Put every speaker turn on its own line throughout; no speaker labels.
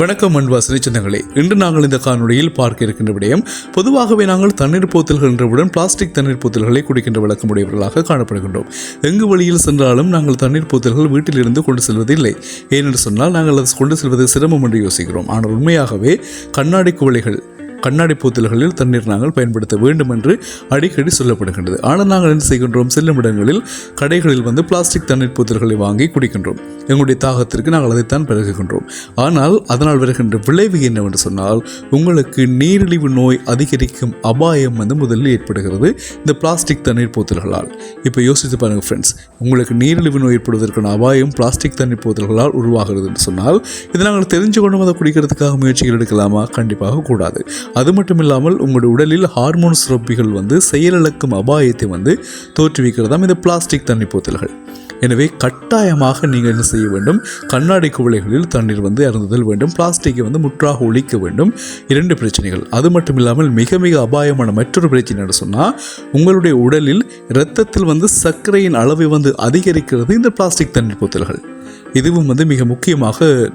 வணக்கம் அன்பா சிறைச்சந்தங்களே இன்று நாங்கள் இந்த காணொலியில் பார்க்க இருக்கின்ற விடயம் பொதுவாகவே நாங்கள் தண்ணீர் போத்தல்கள் என்றவுடன் பிளாஸ்டிக் தண்ணீர் போத்தல்களை குடிக்கின்ற வழக்கமுடையவர்களாக காணப்படுகின்றோம். எங்கு வழியில் சென்றாலும் நாங்கள் தண்ணீர் போத்தல்கள் வீட்டிலிருந்து கொண்டு செல்வதில்லை. ஏனென்று சொன்னால் நாங்கள் அதை கொண்டு செல்வது சிரமம் என்று யோசிக்கிறோம். ஆனால் உண்மையாகவே கண்ணாடி குவளைகள் கண்ணாடி போத்தல்களில் தண்ணீர் நாங்கள் பயன்படுத்த வேண்டும் என்று அடிக்கடி சொல்லப்படுகின்றது. ஆனால் நாங்கள் என்ன செய்கின்றோம்? செல்லும் இடங்களில் கடைகளில் வந்து பிளாஸ்டிக் தண்ணீர் போத்தல்களை வாங்கி குடிக்கின்றோம். எங்களுடைய தாகத்திற்கு நாங்கள் அதைத்தான் பருகுகின்றோம் ஆனால் அதனால் வருகின்ற விளைவு என்னவென்று சொன்னால் உங்களுக்கு நீரிழிவு நோய் அதிகரிக்கும் அபாயம் வந்து முதலில் ஏற்படுகிறது இந்த பிளாஸ்டிக் தண்ணீர் போத்தல்களால். இப்போ யோசித்து பாருங்கள் ஃப்ரெண்ட்ஸ் உங்களுக்கு நீரிழிவு நோய் ஏற்படுவதற்கான அபாயம் பிளாஸ்டிக் தண்ணீர் போத்தல்களால் உருவாகிறது என்று சொன்னால் இதை நாங்கள் தெரிஞ்சு கொண்டு அதை குடிக்கிறதுக்காக முயற்சிகள் எடுக்கலாமா? கண்டிப்பாக கூடாது. அது மட்டும் இல்லாமல் உங்களுடைய உடலில் ஹார்மோன் சுரப்பிகள் வந்து செயலிழக்கும் அபாயத்தை வந்து தோற்றுவிக்கிறதாம் இந்த பிளாஸ்டிக் தண்ணீர் போத்தல்கள் எனவே கட்டாயமாக நீங்கள் என்ன செய்ய வேண்டும்? கண்ணாடி குவளைகளில் தண்ணீர் வந்து அருந்துதல் வேண்டும். பிளாஸ்டிக்கை வந்து முற்றாக ஒழிக்க வேண்டும். இரண்டு பிரச்சனைகள். அது மட்டும் இல்லாமல் மிக மிக அபாயமான மற்றொரு பிரச்சனை சொன்னால் உங்களுடைய உடலில் இரத்தத்தில் வந்து சர்க்கரையின் அளவை வந்து அதிகரிக்கிறது இந்த பிளாஸ்டிக் தண்ணீர் போத்தல்கள் இதுவும் வந்து மிக முக்கியமாக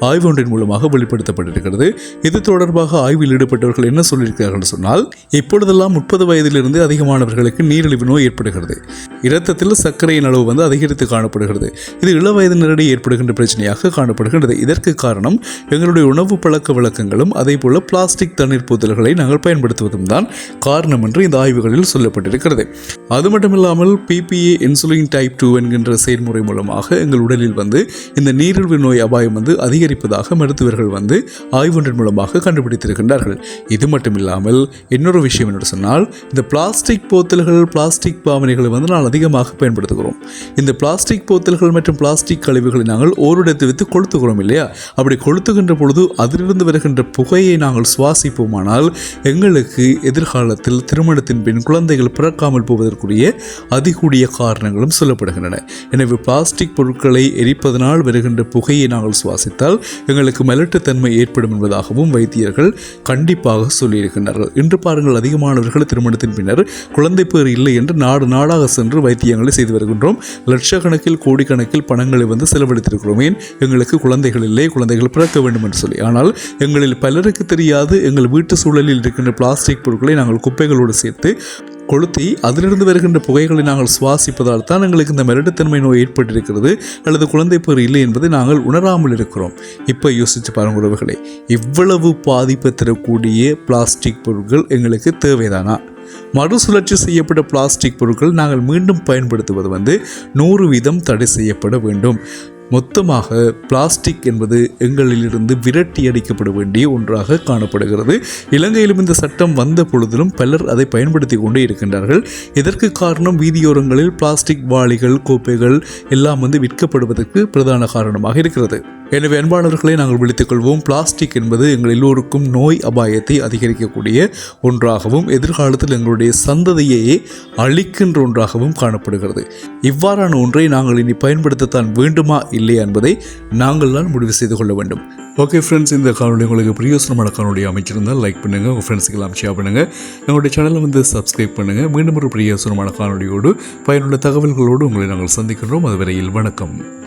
ஆய்வு ஒன்றின் மூலமாக வெளிப்படுத்தப்பட்டிருக்கிறது. இது தொடர்பாக ஆய்வில் ஈடுபட்டவர்கள் என்ன சொல்லியிருக்கிறார்கள் சொன்னால் இப்பொழுதெல்லாம் முப்பது வயதிலிருந்து அதிகமானவர்களுக்கு நீரிழிவு நோய் ஏற்படுகிறது. இரத்தத்தில் சர்க்கரையின் அளவு வந்து அதிகரித்து காணப்படுகிறது. இது இள வயதினரிடையே ஏற்படுகின்ற பிரச்சனையாக காணப்படுகின்றது. இதற்கு காரணம் எங்களுடைய உணவு பழக்க வழக்கங்களும் அதே போல பிளாஸ்டிக் தண்ணீர் போத்தல்களை நாங்கள் பயன்படுத்துவதும் தான் காரணம் என்று இந்த ஆய்வுகளில் சொல்லப்பட்டிருக்கிறது. அது மட்டுமில்லாமல் பிபிஏ இன்சுலின் டைப் டூ என்கின்ற செயல்முறை மூலமாக எங்கள் உடலில் வந்து இந்த நீரிழிவு நோய் அபாயம் வந்து அதிகரிப்பதாக மருத்துவர்கள் வந்து ஆய்வொன்றின் மூலமாக கண்டுபிடித்திருக்கின்றார்கள். இது மட்டுமில்லாமல் இன்னொரு விஷயம் என்று சொன்னால் இந்த பிளாஸ்டிக் போத்தல்கள் பிளாஸ்டிக் பாவனைகளை வந்து நான் அதிகமாக பயன்படுத்துகிறோம். இந்த பிளாஸ்டிக் போத்தல்கள் மற்றும் பிளாஸ்டிக் கழிவுகளை நாங்கள் ஓரிடத்தை வைத்து கொளுத்துகிறோம் இல்லையா? அப்படி கொளுத்துகின்ற பொழுது அதிலிருந்து வருகின்ற புகையை நாங்கள் சுவாசிப்போமானால் எங்களுக்கு எதிர்காலத்தில் திருமணத்தின் பின் குழந்தைகள் பிறக்காமல் போவதற்குரிய அதிகூடிய காரணங்களும் சொல்லப்படுகின்றன. எனவே பிளாஸ்டிக் பொருட்களை எரிப்பதனால் வருகின்ற புகையை நாங்கள் சுவாசித்தால் எங்களுக்கு மலட்டுத்தன்மை ஏற்படும் என்பதாகவும் வைத்தியர்கள் கண்டிப்பாக சொல்லியிருக்கின்றார்கள். இன்று பாருங்கள் அதிகமானவர்கள் திருமணத்தின் பின்னர் குழந்தை பேர் இல்லை என்று நாடு நாடாக சென்று வைத்தியங்களை செய்து வருகின்றோம். லட்சக்கணக்கில் கோடிக்கணக்கில் பணங்களை வந்து செலவழித்திருக்கிறோம். ஏன்? எங்களுக்கு குழந்தைகள் இல்லை குழந்தைகள் பிறக்க வேண்டும் என்று சொல்லி. ஆனால் எங்களில் பலருக்கு தெரியாது எங்கள் வீட்டு சூழலில் இருக்கின்ற பிளாஸ்டிக் பொருட்களை நாங்கள் குப்பைகளோடு சேர்த்து கொளுத்தி அதிலிருந்து வருகின்ற புகைகளை நாங்கள் சுவாசிப்பதால் தான் எங்களுக்கு இந்த மிரட்டுத்தன்மை நோய் ஏற்பட்டிருக்கிறது. அல்லது குழந்தை பேர் இல்லை என்பதை நாங்கள் உணராமல் இருக்கிறோம். இப்போ யோசித்து பாருங்கள் உறவுகளை. இவ்வளவு பாதிப்பை தரக்கூடிய பிளாஸ்டிக் பொருட்கள் எங்களுக்கு தேவைதானா? மறுசுழற்சி செய்யப்பட்ட பிளாஸ்டிக் பொருட்கள் நாங்கள் மீண்டும் பயன்படுத்துவது வந்து நூறு வீதம் தடை செய்யப்பட வேண்டும். மொத்தமாக பிளாஸ்டிக் என்பது எங்களிலிருந்து விரட்டி அடிக்கப்பட வேண்டிய ஒன்றாக காணப்படுகிறது. இலங்கையிலும் இந்த சட்டம் வந்த பொழுதிலும் பலர் அதை பயன்படுத்தி கொண்டே இருக்கின்றார்கள். இதற்கு காரணம் வீதியோரங்களில் பிளாஸ்டிக் வாளிகள் கோப்பைகள் எல்லாம் வந்து விற்கப்படுவதற்கு பிரதான காரணமாக இருக்கிறது. எனவே அன்பாளர்களை நாங்கள் விழித்துக் கொள்வோம். பிளாஸ்டிக் என்பது எங்கள் எல்லோருக்கும் நோய் அபாயத்தை அதிகரிக்கக்கூடிய ஒன்றாகவும் எதிர்காலத்தில் எங்களுடைய சந்ததியையே அழிக்கின்ற ஒன்றாகவும் காணப்படுகிறது. இவ்வாறான ஒன்றை நாங்கள் இனி பயன்படுத்தத்தான் வேண்டுமா இல்லையா என்பதை நாங்கள் தான் முடிவு செய்து கொள்ள வேண்டும். ஓகே ஃப்ரெண்ட்ஸ் இந்த காணொலி உங்களுக்கு பிரியோசனமான காணொலி அமைச்சிருந்தால் லைக் பண்ணுங்கள் உங்கள் ஃப்ரெண்ட்ஸுக்கு எல்லாம் ஷேர் பண்ணுங்கள் எங்களுடைய சேனலை வந்து சப்ஸ்கிரைப் பண்ணுங்கள் மீண்டும் ஒரு பிரியோசனமான காணொலியோடு பயனுள்ள தகவல்களோடு உங்களை நாங்கள் சந்திக்கின்றோம். அதுவரையில் வணக்கம்.